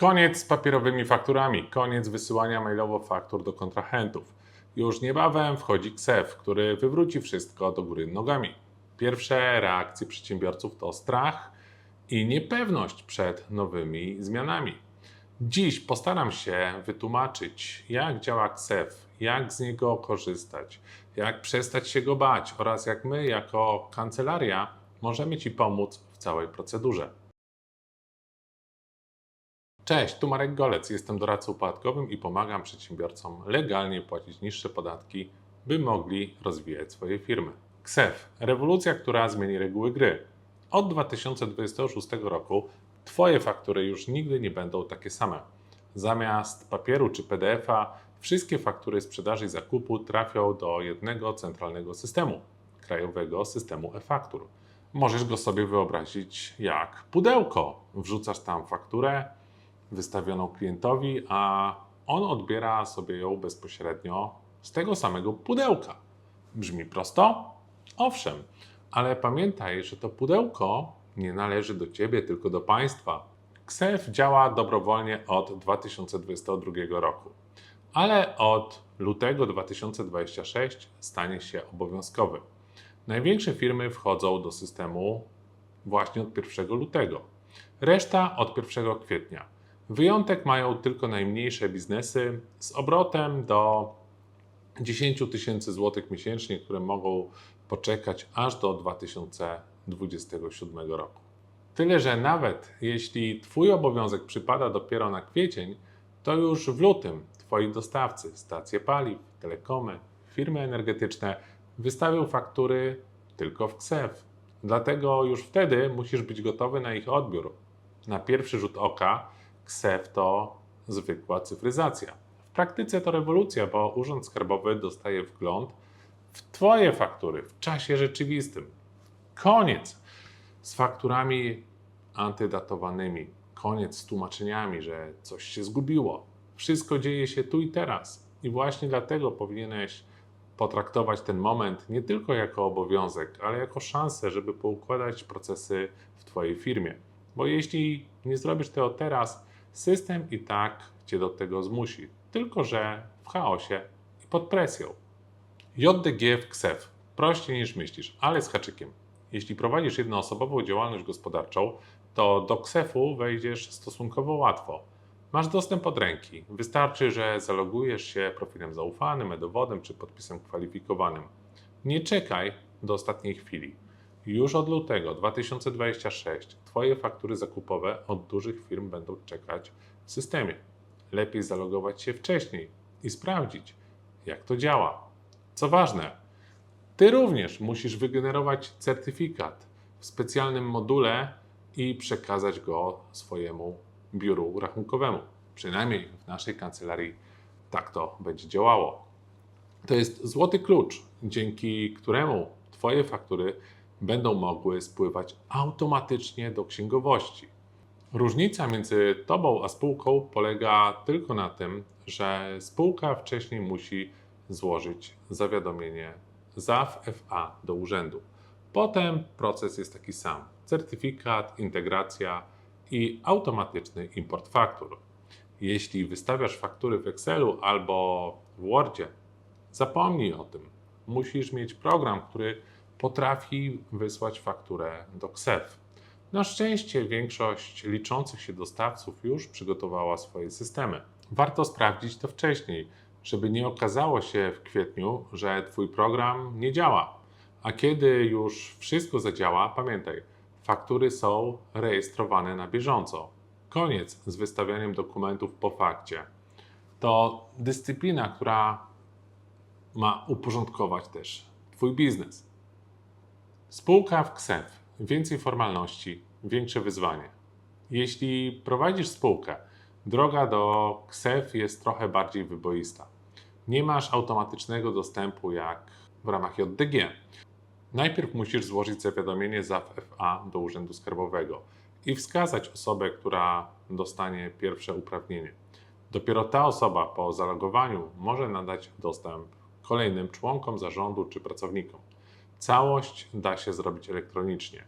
Koniec z papierowymi fakturami, koniec wysyłania mailowo faktur do kontrahentów. Już niebawem wchodzi KSEF, który wywróci wszystko do góry nogami. Pierwsze reakcje przedsiębiorców to strach i niepewność przed nowymi zmianami. Dziś postaram się wytłumaczyć, jak działa KSEF, jak z niego korzystać, jak przestać się go bać oraz jak my, jako kancelaria, możemy Ci pomóc w całej procedurze. Cześć, tu Marek Golec, jestem doradcą podatkowym i pomagam przedsiębiorcom legalnie płacić niższe podatki, by mogli rozwijać swoje firmy. KSEF rewolucja, która zmieni reguły gry. Od 2026 roku Twoje faktury już nigdy nie będą takie same. Zamiast papieru czy PDF-a, wszystkie faktury sprzedaży i zakupu trafią do jednego centralnego systemu krajowego systemu e-faktur. Możesz go sobie wyobrazić jak pudełko. Wrzucasz tam fakturę wystawioną klientowi, a on odbiera sobie ją bezpośrednio z tego samego pudełka. Brzmi prosto? Owszem, ale pamiętaj, że to pudełko nie należy do ciebie, tylko do państwa. KSEF działa dobrowolnie od 2022 roku, ale od lutego 2026 stanie się obowiązkowy. Największe firmy wchodzą do systemu właśnie od 1 lutego. Reszta od 1 kwietnia. Wyjątek mają tylko najmniejsze biznesy z obrotem do 10 tysięcy złotych miesięcznie, które mogą poczekać aż do 2027 roku. Tyle, że nawet jeśli Twój obowiązek przypada dopiero na kwiecień, to już w lutym Twoi dostawcy, stacje paliw, telekomy, firmy energetyczne wystawią faktury tylko w KSEF. Dlatego już wtedy musisz być gotowy na ich odbiór. Na pierwszy rzut oka KSEF to zwykła cyfryzacja. W praktyce to rewolucja, bo Urząd Skarbowy dostaje wgląd w Twoje faktury w czasie rzeczywistym. Koniec z fakturami antydatowanymi. Koniec z tłumaczeniami, że coś się zgubiło. Wszystko dzieje się tu i teraz. I właśnie dlatego powinieneś potraktować ten moment nie tylko jako obowiązek, ale jako szansę, żeby poukładać procesy w Twojej firmie. Bo jeśli nie zrobisz tego teraz, system i tak Cię do tego zmusi. Tylko, że w chaosie i pod presją. JDG w KSEF. Prościej niż myślisz, ale z haczykiem. Jeśli prowadzisz jednoosobową działalność gospodarczą, to do KSEF-u wejdziesz stosunkowo łatwo. Masz dostęp od ręki. Wystarczy, że zalogujesz się profilem zaufanym, e-dowodem czy podpisem kwalifikowanym. Nie czekaj do ostatniej chwili. Już od lutego 2026 Twoje faktury zakupowe od dużych firm będą czekać w systemie. Lepiej zalogować się wcześniej i sprawdzić, jak to działa. Co ważne, Ty również musisz wygenerować certyfikat w specjalnym module i przekazać go swojemu biuru rachunkowemu. Przynajmniej w naszej kancelarii tak to będzie działało. To jest złoty klucz, dzięki któremu Twoje faktury będą mogły spływać automatycznie do księgowości. Różnica między Tobą a spółką polega tylko na tym, że spółka wcześniej musi złożyć zawiadomienie ZAW FA do urzędu. Potem proces jest taki sam: certyfikat, integracja i automatyczny import faktur. Jeśli wystawiasz faktury w Excelu albo w Wordzie, zapomnij o tym. Musisz mieć program, który potrafi wysłać fakturę do KSEF. Na szczęście większość liczących się dostawców już przygotowała swoje systemy. Warto sprawdzić to wcześniej, żeby nie okazało się w kwietniu, że Twój program nie działa. A kiedy już wszystko zadziała, pamiętaj, faktury są rejestrowane na bieżąco. Koniec z wystawianiem dokumentów po fakcie. To dyscyplina, która ma uporządkować też Twój biznes. Spółka w KSEF. Więcej formalności, większe wyzwanie. Jeśli prowadzisz spółkę, droga do KSEF jest trochę bardziej wyboista. Nie masz automatycznego dostępu jak w ramach JDG. Najpierw musisz złożyć zawiadomienie ZAW FA do Urzędu Skarbowego i wskazać osobę, która dostanie pierwsze uprawnienie. Dopiero ta osoba po zalogowaniu może nadać dostęp kolejnym członkom zarządu czy pracownikom. Całość da się zrobić elektronicznie,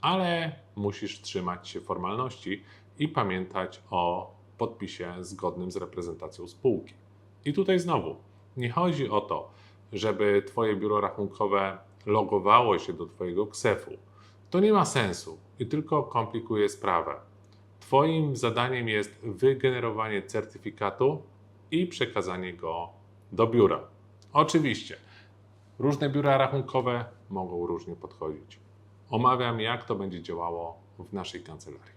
ale musisz trzymać się formalności i pamiętać o podpisie zgodnym z reprezentacją spółki. I tutaj znowu, nie chodzi o to, żeby Twoje biuro rachunkowe logowało się do Twojego KSEF-u. To nie ma sensu i tylko komplikuje sprawę. Twoim zadaniem jest wygenerowanie certyfikatu i przekazanie go do biura. Oczywiście, różne biura rachunkowe mogą różnie podchodzić. Omawiam, jak to będzie działało w naszej kancelarii.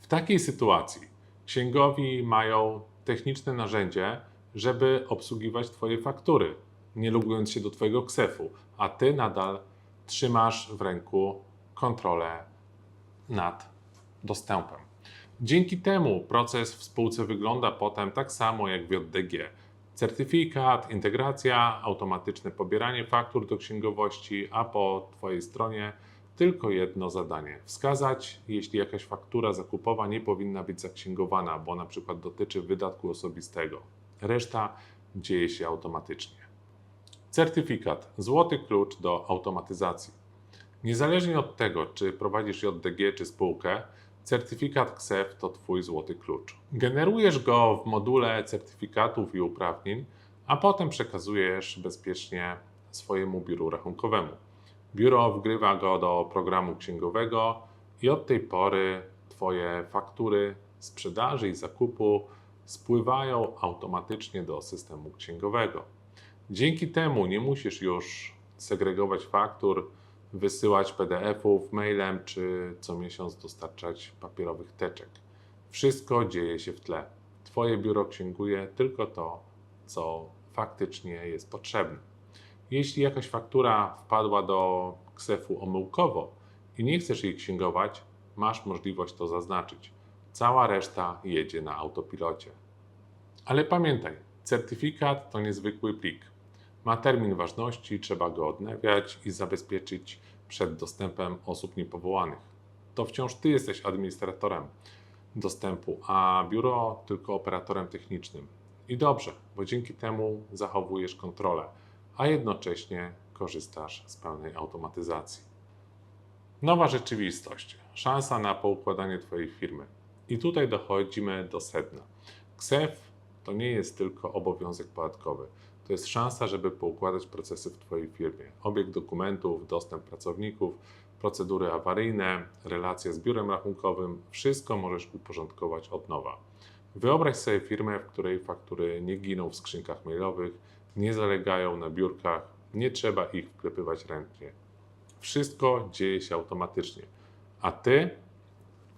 W takiej sytuacji księgowi mają techniczne narzędzie, żeby obsługiwać Twoje faktury, nie logując się do Twojego KSEF-u, a Ty nadal trzymasz w ręku kontrolę nad dostępem. Dzięki temu proces w spółce wygląda potem tak samo jak w JDG. Certyfikat, integracja, automatyczne pobieranie faktur do księgowości, a po Twojej stronie tylko jedno zadanie: wskazać, jeśli jakaś faktura zakupowa nie powinna być zaksięgowana, bo na przykład dotyczy wydatku osobistego. Reszta dzieje się automatycznie. Certyfikat złoty klucz do automatyzacji. Niezależnie od tego, czy prowadzisz JDG czy spółkę, certyfikat KSEF to Twój złoty klucz. Generujesz go w module certyfikatów i uprawnień, a potem przekazujesz bezpiecznie swojemu biuru rachunkowemu. Biuro wgrywa go do programu księgowego i od tej pory Twoje faktury sprzedaży i zakupu spływają automatycznie do systemu księgowego. Dzięki temu nie musisz już segregować faktur, wysyłać PDF-ów mailem czy co miesiąc dostarczać papierowych teczek. Wszystko dzieje się w tle. Twoje biuro księguje tylko to, co faktycznie jest potrzebne. Jeśli jakaś faktura wpadła do KSEF-u omyłkowo i nie chcesz jej księgować, masz możliwość to zaznaczyć. Cała reszta jedzie na autopilocie. Ale pamiętaj, certyfikat to niezwykły plik. Ma termin ważności, trzeba go odnawiać i zabezpieczyć przed dostępem osób niepowołanych. To wciąż ty jesteś administratorem dostępu, a biuro tylko operatorem technicznym. I dobrze, bo dzięki temu zachowujesz kontrolę, a jednocześnie korzystasz z pełnej automatyzacji. Nowa rzeczywistość, szansa na poukładanie Twojej firmy. I tutaj dochodzimy do sedna. KSEF to nie jest tylko obowiązek podatkowy. To jest szansa, żeby poukładać procesy w Twojej firmie. Obieg dokumentów, dostęp pracowników, procedury awaryjne, relacje z biurem rachunkowym wszystko możesz uporządkować od nowa. Wyobraź sobie firmę, w której faktury nie giną w skrzynkach mailowych, nie zalegają na biurkach, nie trzeba ich wklepywać ręcznie. Wszystko dzieje się automatycznie, a Ty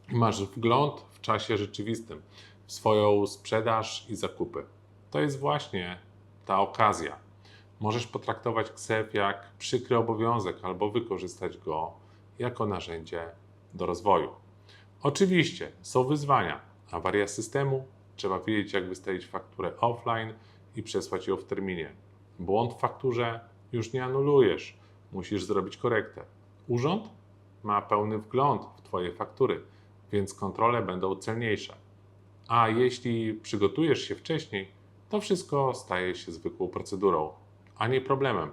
masz wgląd w czasie rzeczywistym w swoją sprzedaż i zakupy. To jest właśnie ta okazja. Możesz potraktować KSEF jak przykry obowiązek albo wykorzystać go jako narzędzie do rozwoju. Oczywiście są wyzwania. Awaria systemu, trzeba wiedzieć, jak wystawić fakturę offline i przesłać ją w terminie. Błąd w fakturze już nie anulujesz, musisz zrobić korektę. Urząd ma pełny wgląd w Twoje faktury, więc kontrole będą celniejsze. A jeśli przygotujesz się wcześniej, to wszystko staje się zwykłą procedurą, a nie problemem.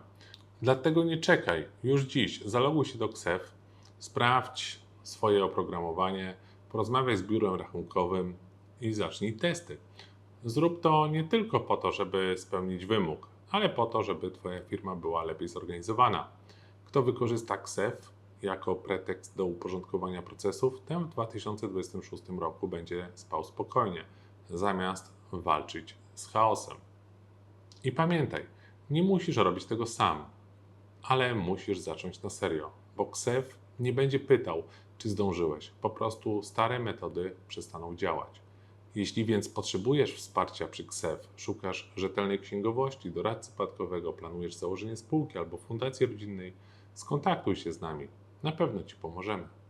Dlatego nie czekaj, już dziś zaloguj się do KSEF, sprawdź swoje oprogramowanie, porozmawiaj z biurem rachunkowym i zacznij testy. Zrób to nie tylko po to, żeby spełnić wymóg, ale po to, żeby Twoja firma była lepiej zorganizowana. Kto wykorzysta KSEF jako pretekst do uporządkowania procesów, ten w 2026 roku będzie spał spokojnie, zamiast walczyć z chaosem. I pamiętaj, nie musisz robić tego sam, ale musisz zacząć na serio, bo KSEF nie będzie pytał, czy zdążyłeś. Po prostu stare metody przestaną działać. Jeśli więc potrzebujesz wsparcia przy KSEF, szukasz rzetelnej księgowości, doradcy podatkowego, planujesz założenie spółki albo fundacji rodzinnej, skontaktuj się z nami. Na pewno Ci pomożemy.